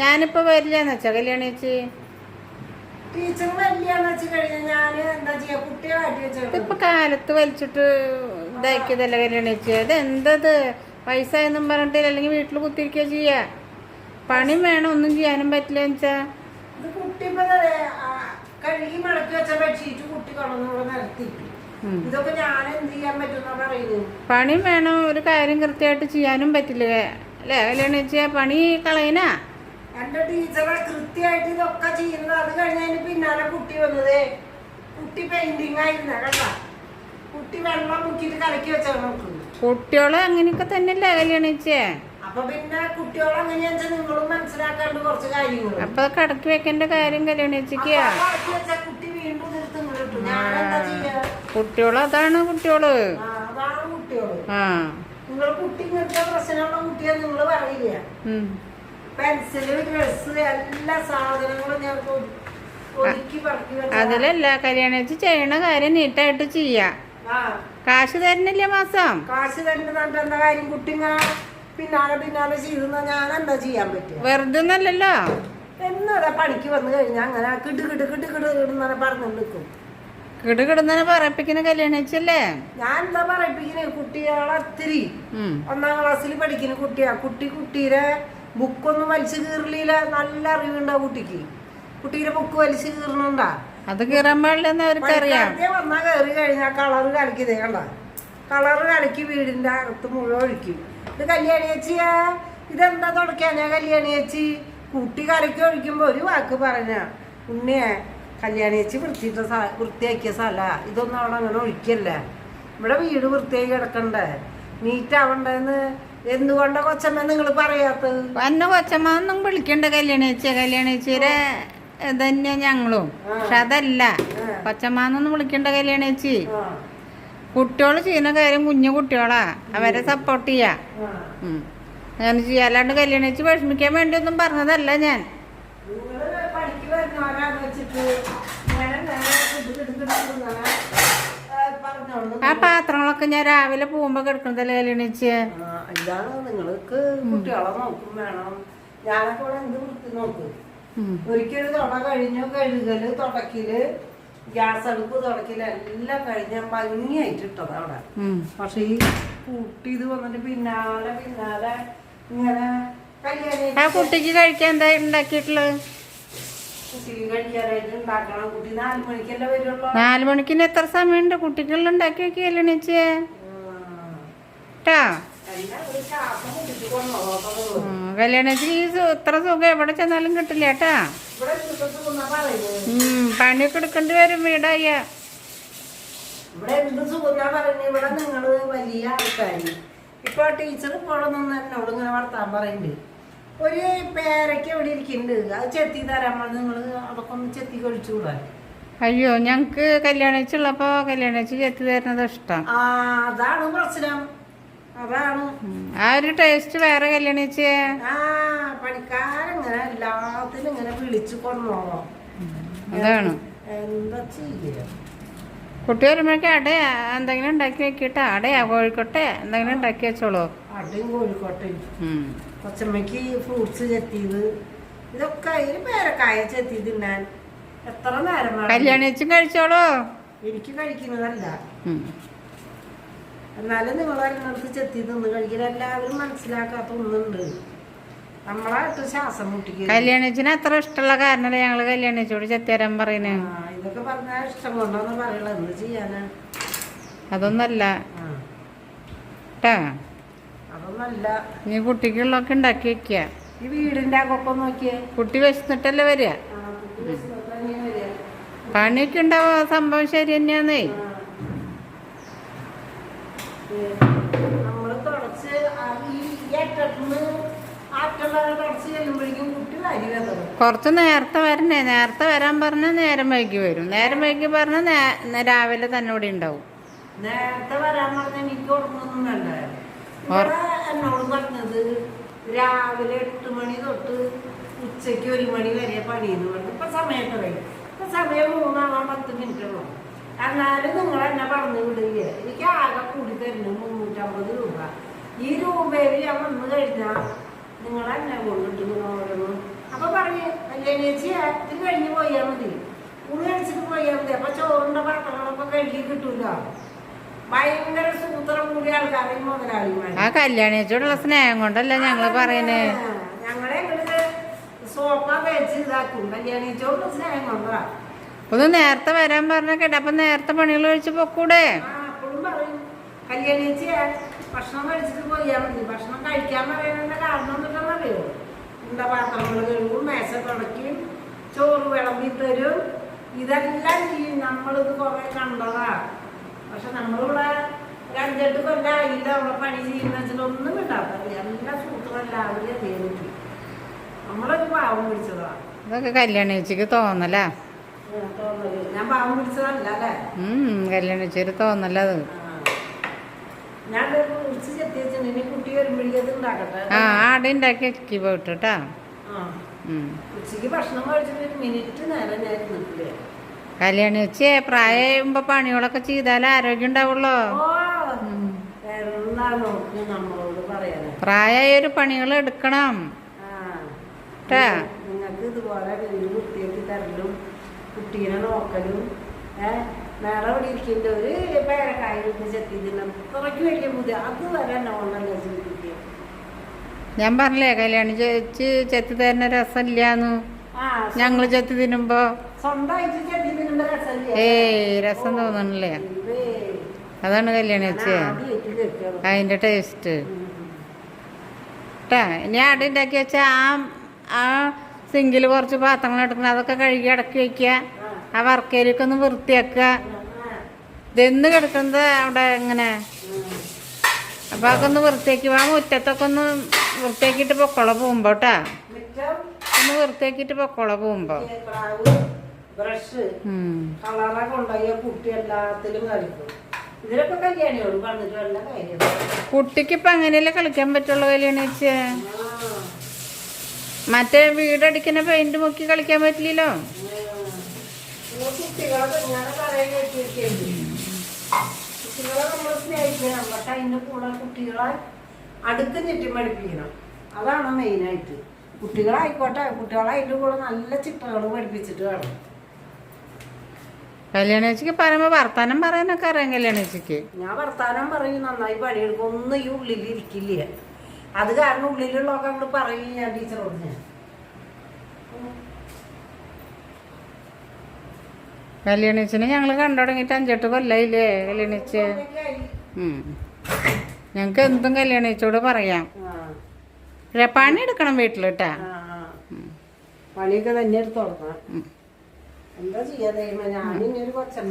ഞാനിപ്പോ വരില്ലെന്ന് വെച്ചാ കല്യാണി ചേച്ചി? ടീച്ചർ വലിയാന്ന് വെച്ച് കഴിഞ്ഞാൽ ഞാൻ എന്താ ചെയ്യാ? കുട്ടിയെ കാട്ടി വെച്ചോളൂ ഇതിപ്പോ കാലത്ത് വലിച്ചിട്ട് ഇതാക്കിയതല്ല കല്യാണി ചേച്ചി? അത് എന്തത് പൈസ എന്നും പറഞ്ഞിട്ട് അല്ലെങ്കിൽ വീട്ടിൽ കുത്തിരിക്കുക ചെയ്യാ. പണി വേണം ഒന്നും ചെയ്യാനും പറ്റില്ല വെച്ചാ. ഇത് കുട്ടി ഇപ്പൊ ദേ, ആ, കഴുകി മടക്കി വെച്ച ബെഡ്ഷീറ്റ് കുട്ടി കൊണ്ടുവന്ന് നിരത്തി. ഉം. ഇതൊക്കെ ഞാൻ എന്ത് ചെയ്യാൻ പറ്റുന്ന പറയുന്നത്? പണി വേണം ഒരു കാര്യം കൃത്യമായിട്ട് ചെയ്യാനും പറ്റില്ല. അല്ലേ? കല്യാണി ചേച്ചി പണി കളയനാ? എന്റെ ടീച്ചറെ കൃത്യമായിട്ട് ഇതൊക്കെ ചെയ്യുന്നത് അത് കഴിഞ്ഞതിന് പിന്നാലെ കുട്ടി വന്നത്. കുട്ടി പെയിന്റിങ് ആയിരുന്ന കേട്ടാ. കുട്ടി വെള്ളം മുക്കിട്ട് കലക്കി വെച്ചാൽ നമുക്ക്. കുട്ടികളെ അങ്ങനെയൊക്കെ തന്നെയല്ലേ കല്യാണി വെച്ചേ അപ്പൊ പിന്നെ കുട്ടികളെ അങ്ങനെയാ വെച്ചാൽ നിങ്ങളും മനസ്സിലാക്കാണ്ട് കുറച്ച് കാര്യങ്ങൾ അപ്പൊ കടക്കി വെക്കേണ്ട കാര്യം കല്യാണി ചേച്ചിക്ക് കുട്ടി വീണ്ടും നിർത്തി ഞാൻ എന്താ ചെയ്യാ? കുട്ടികൾ അതാണ് കുട്ടികൾ. ആ, അതാണ് കുട്ടികൾ. ആ. നിങ്ങൾ കുട്ടി ഇങ്ങനത്തെ പ്രശ്നമുള്ള കുട്ടിയാ നിങ്ങൾ പറയില്ല. പെൻസിൽ ഡ്രസ് എല്ലാ സാധനങ്ങളും ഞാൻ അതിലല്ല കല്യാണ വെച്ച് ചെയ്യണ കാര്യം നീട്ടായിട്ട് ചെയ്യാ. കാശ് തരണില്ല മാസം? കാശ് തരണ്ട എന്താ കാര്യം? കുട്ടി ഇങ്ങനെ പിന്നാലെ പിന്നാലെ ചെയ്തെന്നാ ഞാൻ എന്താ ചെയ്യാൻ പറ്റും വെറുതെ ഒന്നല്ലല്ലോ എന്നതാ പണിക്ക് വന്നു കഴിഞ്ഞാൽ അങ്ങനെ കിട്ട് കിട്ട് കിട്ട് കിട്ട് പറഞ്ഞു നിൽക്കും കിടുകിടുന്നതിനെ പറയിപ്പിക്കുന്ന കല്യാണം വെച്ചല്ലേ ഞാൻ എന്താ പറയിപ്പിക്കുന്നത് കുട്ടികളെ ഒത്തിരി. ഒന്നാം ക്ലാസ്സിൽ പഠിക്കുന്ന കുട്ടിയാ. കുട്ടി കുട്ടീരെ ബുക്കൊന്നും വലിച്ചു കീറില്ല നല്ല അറിവുണ്ടാ കുട്ടിക്ക്. കുട്ടീരെ ബുക്ക് വലിച്ചു കീറണുണ്ടാ. അത് കീറാൻ പാടില്ലെന്ന് അവർക്കറിയാം വന്നാ കയറി കഴിഞ്ഞാൽ കളറ് കലക്കിതേ കണ്ട. കളറ് കലക്കി വീടിന്റെ അകത്ത് മുഴുവൻ ഒഴിക്കും. ഇത് കല്യാണി ചേച്ചിയാ ഇതെന്താ തുടക്കാനാ കല്യാണി ചേച്ചി കുട്ടി കലക്കി ഒഴിക്കുമ്പോ ഒരു വാക്ക് പറഞ്ഞ ഉണ്ണിയെ കല്യാണി ചേച്ചി വൃത്തിയിട്ട വൃത്തിയാക്കിയ സ്ഥല. ഇതൊന്നും അവിടെ അങ്ങനെ ഒഴിക്കല്ല? ഇവിടെ വീട് വൃത്തിയായി കിടക്കണ്ടേ? നീറ്റ് ആവണ്ടെന്ന് എന്തുകൊണ്ടാ കൊച്ചമ്മ നിങ്ങൾ പറയാത്തത്? വന്ന കൊച്ചമ്മ ഒന്നും വിളിക്കണ്ട കല്യാണി ചേച്ചി. കല്യാണി ചേച്ചിയുടെ ഇതന്നെ ഞങ്ങളും. പക്ഷെ അതല്ല. കൊച്ചമ്മന്നൊന്നും വിളിക്കണ്ട കല്യാണി ചേച്ചി. കുട്ടികൾ ചെയ്യുന്ന കാര്യം കുഞ്ഞു കുട്ടികളാ. അവരെ സപ്പോർട്ട് ചെയ്യാ. അങ്ങനെ ചെയ്യാല്ലാണ്ട് കല്യാണി ചേച്ചി വിഷമിക്കാൻ വേണ്ടി ഒന്നും പറഞ്ഞതല്ല ഞാൻ. വെച്ചിട്ട് ആ, പാത്രങ്ങളൊക്കെ ഞാൻ രാവിലെ പോകുമ്പോ കിടക്കുന്നതല്ലേ എണീച്ച് ഇതാണ് നിങ്ങൾക്ക് കുട്ടികളെ നോക്കും വേണം. ഞാനൊക്കെ ഇവിടെ എന്ത് വൃത്തി നോക്കും. ഒരിക്കലും തുട കഴിഞ്ഞു കഴുകൽ തുടക്കിൽ ഗ്യാസ് അടുപ്പ് തുടക്കിൽ എല്ലാം കഴിഞ്ഞ ഭംഗിയായിട്ട് ഇട്ടത് അവിടെ. പക്ഷെ ഈ കുട്ടി ഇത് വന്നിട്ട് പിന്നാലെ പിന്നാലെ ഇങ്ങനെ കല്യാണി ആ കുട്ടിക്ക് കഴിക്കാൻ എന്താ ഉണ്ടാക്കിയിട്ടുള്ളത് കുട്ടിക്ക് കഴിക്കാനായിട്ട് ഉണ്ടാക്കണം കുട്ടി നാല് മണിക്കല്ലേ വരുള്ളൂ? നാല് മണിക്കിന് എത്ര സമയമുണ്ട്? കുട്ടികളിൽ ഉണ്ടാക്കി വെക്കുകയല്ലോ ചേച്ചി കേട്ടാ ഈ ഇത്ര സുഖം എവിടെ ചെന്നാലും കിട്ടില്ല കേട്ടാ പണിയൊക്കെ എടുക്കേണ്ടി വരും വീടായ. ഇവിടെ എന്ത് സുഖന്നാ പറയുന്നത്? ഇവിടെ നിങ്ങൾ വലിയ ആൾക്കാര്. ഇപ്പൊ ടീച്ചർ ഇപ്പോൾ നിന്ന് എന്നോട് ഇങ്ങനെ വർത്താൻ പറയുന്നുണ്ട് ഒരു പേരയ്ക്ക് ഇവിടെ ഇരിക്കുന്നുണ്ട്. അത് ചെത്തി തരാൻ പറഞ്ഞ്. നിങ്ങൾ അതൊക്കെ ചെത്തി കഴിച്ചുകൂടാ അയ്യോ ഞങ്ങക്ക് കല്യാണിച്ചുള്ളപ്പോ കല്യാണിച്ച് ചെത്തി തരുന്നത് ഇഷ്ടം. ആ അതാണ് പ്രശ്നം. അതാണ്. ആ ഒരു ടേസ്റ്റ് വേറെ കല്യാണിച്ച് ആ പണിക്കാരിങ്ങനെ എല്ലാത്തിനും ഇങ്ങനെ വിളിച്ചു കൊണ്ടുപോകണം അതാണ്. എന്താ ചെയ്യുക കുട്ടി വരുമ്പോഴേക്കും അടേ എന്തെങ്കിലും ഉണ്ടാക്കി വെക്കട്ടെ. അടയാ കോഴിക്കോട്ടെ. എന്തെങ്കിലും ഉണ്ടാക്കി വെച്ചോളൂ. അടയും കോഴിക്കോട്ടെയും ഉം. കൊച്ചമ്മയ്ക്ക് ഫ്രൂട്ട്സ് ചെത്തിയത്. ഇതൊക്കെ അതിന് പേരക്കായ ചെത്തി തിന്നാൻ. എത്ര നേരം കല്യാണിച്ചും കഴിച്ചോളൂ? എനിക്ക് കഴിക്കുന്നതല്ല. എന്നാലും നിങ്ങൾ വരുന്നിടത്ത് ചെത്തി തിന്ന് കഴിക്കാൻ എല്ലാവരും മനസ്സിലാക്കാത്ത ഒന്നുണ്ട്. നമ്മളായിട്ട് ശ്വാസം മുട്ടിക്കുക കല്യാണിച്ചിന് അത്ര ഇഷ്ടമുള്ള കാരണമല്ല ഞങ്ങൾ കല്യാണിച്ചോട് ചേച്ചിയോട് ചെത്തി തരാൻ പറയുന്നത് ഇതൊക്കെ പറഞ്ഞാൽ ഇഷ്ടം കൊണ്ടോന്ന് പറയണത് എന്ത് ചെയ്യാനാ? അതൊന്നല്ല. ആ, കേട്ടാ അതൊന്നല്ല. നീ കുട്ടിക്കുള്ളൊക്കെ ഉണ്ടാക്കി വെക്കുക ഈ വീടിന്റെ അകൊപ്പം നോക്കിയേ. കുട്ടി വിശന്നിട്ടല്ലേ വരിക പണിയൊക്കെ ഉണ്ടാവുക സംഭവം ശരി തന്നെയാന്നേ. നമ്മൾ തുടച്ച് ഈ വരി കുറച്ച് നേരത്തെ വരണേ. നേരത്തെ വരാൻ പറഞ്ഞ നേരം വൈകി വരും. നേരം വൈകി പറഞ്ഞ നേ- രാവിലെ തന്നെ ഇവിടെ ഉണ്ടാവും. നേരത്തെ വരാൻ പറഞ്ഞ എനിക്ക് ഇവിടെ എന്നോട് പറഞ്ഞത് രാവിലെ എട്ട് മണി തൊട്ട് ഉച്ചയ്ക്ക് ഒരു മണി വരെ പണിയെന്ന് പറഞ്ഞു ഇപ്പൊ സമയം പറയും ഇപ്പൊ സമയം മൂന്നാവാൻ പത്ത് മിനിറ്റ് ഉള്ളു. എന്നാലും നിങ്ങൾ എന്നെ പറഞ്ഞു വിടില്ലേ എനിക്ക് ആകെ കൂടി തരുന്നു മുന്നൂറ്റമ്പത് രൂപ. ഈ രൂപയിൽ ഞാൻ വന്നു കഴിഞ്ഞാൽ നിങ്ങൾ എന്നെ കൊണ്ടിട്ട് ഓരോന്ന് അപ്പൊ പറഞ്ഞു ചേച്ചി ഇത് കഴിഞ്ഞ് പോയാൽ മതി. ഉള്ളി കഴിച്ചിട്ട് പോയാൽ മതി. അപ്പൊ ചോറിന്റെ പാത്രങ്ങളൊക്കെ കഴുകി കിട്ടൂല? ഭയങ്കര സൂത്രം കൂടിയ ആ കല്യാണിച്ചോടുള്ള സ്നേഹം കൊണ്ടല്ല ഞങ്ങൾ പറയണേ? ഞങ്ങളെ ഇങ്ങോട്ട് സോപ്പ തേച്ച് ഇതാക്കും. കല്യാണി ചോറ് സ്നേഹം കൊണ്ടാ ഒന്ന് നേരത്തെ വരാൻ പറഞ്ഞ കേട്ട. അപ്പൊ നേരത്തെ പണികൾ കഴിച്ച് പൊക്കൂടെ? ഭക്ഷണം കഴിച്ചിട്ട് പോയാൽ മതി. ഭക്ഷണം കഴിക്കാൻ പറയുന്നതിന്റെ കാരണം എന്താ പാത്രങ്ങൾ കഴുകും മേശ തുടയ്ക്കും ചോറ് വിളമ്പി തരും. ഇതെല്ലാം ചെയ്യും. നമ്മളിത് കുറെ കണ്ടതാ. പക്ഷെ നമ്മളിവിടെ രണ്ടെട്ട് കൊല്ലായില്ല. അവിടെ പണി ചെയ്യുന്ന വെച്ചാൽ ഒന്നും കിട്ടാത്ത എല്ലാ സുഹൃത്തുക്കളെല്ലാവരും നേരിട്ട് നമ്മളൊരു പാവം പിടിച്ചതാ ഇതൊക്കെ കല്യാണിച്ചിക്ക് തോന്നലാ? ഉം, ഞാൻ പാവം പിടിച്ചതല്ല അല്ലേ? ഉം കല്യാണിച്ചൊരു തോന്നലത്. ഞാൻ ഉച്ച ചെത്തി വെച്ചിട്ടുണ്ടെങ്കിൽ കുട്ടി വരുമ്പോഴേക്കും ഉണ്ടാക്കട്ടെ. ആ ആടെ ഉണ്ടാക്കി പോയിട്ടാ ഉച്ചയ്ക്ക് ഭക്ഷണം കഴിച്ചിട്ട് ഒരു മിനിറ്റ് നേരം ഞാൻ നിൽക്കില്ല കല്യാണി വെച്ച് പ്രായമാകുമ്പോ പണികളൊക്കെ ചെയ്താലേ ആരോഗ്യം ഉണ്ടാവുള്ളോ. പ്രായമായൊരു പ്രായമായ ഒരു പണികൾ എടുക്കണം. നിങ്ങൾക്ക് ഇതുപോലെ തരലും കുട്ടീനെ നോക്കലും ഇവിടെ ഇരിക്കേണ്ട? ഒരു വലിയ ബുദ്ധി. അത് വരെ ഞാൻ പറഞ്ഞില്ലേ കല്യാണി ചേച്ചി ചെത്തി തരുന്ന രസമില്ലാന്ന്. ഞങ്ങൾ ചെത്തി തിന്നുമ്പോ ഏയ് രസം തോന്നണല്ലേ? അതാണ് കല്യാണി വെച്ചേ അതിന്റെ ടേസ്റ്റ്. കേട്ടാ ഇനി അവിടെ ഉണ്ടാക്കി വെച്ചാൽ ആ ആ സിങ്കിൽ കുറച്ച് പാത്രങ്ങൾ എടുക്കണം. അതൊക്കെ കഴുകി അടക്കി വെക്കുക. ആ. വർക്കയിലേക്ക് ഒന്ന് വൃത്തിയാക്കുക. ഇതെന്ന് കിടക്കുന്നത് അവിടെ ഇങ്ങനെ ഉം. അപ്പൊ അതൊക്കെ ഒന്ന് വൃത്തിയാക്കി ആ മുറ്റത്തൊക്കെ ഒന്ന് വൃത്തിയാക്കിയിട്ട് പൊക്കോള പോകുമ്പോട്ടാ ഒന്ന് വൃത്തിയാക്കിയിട്ട് പൊക്കോള പോകുമ്പോ. ബ്രഷ് കളറൊക്കെ കളറ കൊണ്ടുപോയ കുട്ടി എല്ലാത്തിലും കളിക്കും. ഇതിലൊക്കെ കല്യാണിയോട് പറഞ്ഞിട്ട് വല്ല കാര്യം കുട്ടിക്ക് ഇപ്പൊ അങ്ങനെയല്ലേ കളിക്കാൻ പറ്റുള്ളൂ കല്യാണി വെച്ച് ആ, മറ്റേ വീടടിക്കുന്ന പെയിന്റ് മുക്കി കളിക്കാൻ പറ്റില്ലല്ലോ? പറയാൻ കുട്ടികളെ നമ്മൾ സ്നേഹിക്കണം. പക്ഷെ അതിന്റെ കൂടെ കുട്ടികളെ അടുത്ത് ചുറ്റി പഠിപ്പിക്കണം. അതാണ് മെയിനായിട്ട് കുട്ടികളായിക്കോട്ടെ. കുട്ടികളെ അതിന്റെ കൂടെ നല്ല ചിട്ടകൾ പഠിപ്പിച്ചിട്ട് വേണം. കല്യാണി ചേച്ചിക്ക് പറയുമ്പോ വർത്താനം പറയാനൊക്കെ അറിയാം കല്യാണ ചേച്ചിക്ക്. ഞാൻ വർത്താനം പറയും നന്നായി പണിയെടുക്കും. ഒന്നും ഈ ഉള്ളിൽ ഇരിക്കില്ല. അത് കാരണം ഉള്ളിലുള്ളതൊക്കെ അങ്ങോട്ട് പറയും ഞാൻ ടീച്ചറോട് ഞാൻ. കല്യാണിച്ചിനെ ഞങ്ങൾ കണ്ടു തുടങ്ങിയിട്ട് അഞ്ചെട്ട് കൊല്ലായില്ലേ കല്യാണിച്ച്. ഞങ്ങക്ക് എന്തും കല്യാണിച്ചോട് പറയാം. പണിയെടുക്കണം എടുക്കണം വീട്ടിൽ കേട്ടാ. പണിയൊക്കെ തന്നെ എടുത്ത് തുടങ്ങണം. ഉം. എന്താ ചെയ്യാ ദൈവം ഞാനിങ്ങനെ ഒരു കൊച്ചമ്മ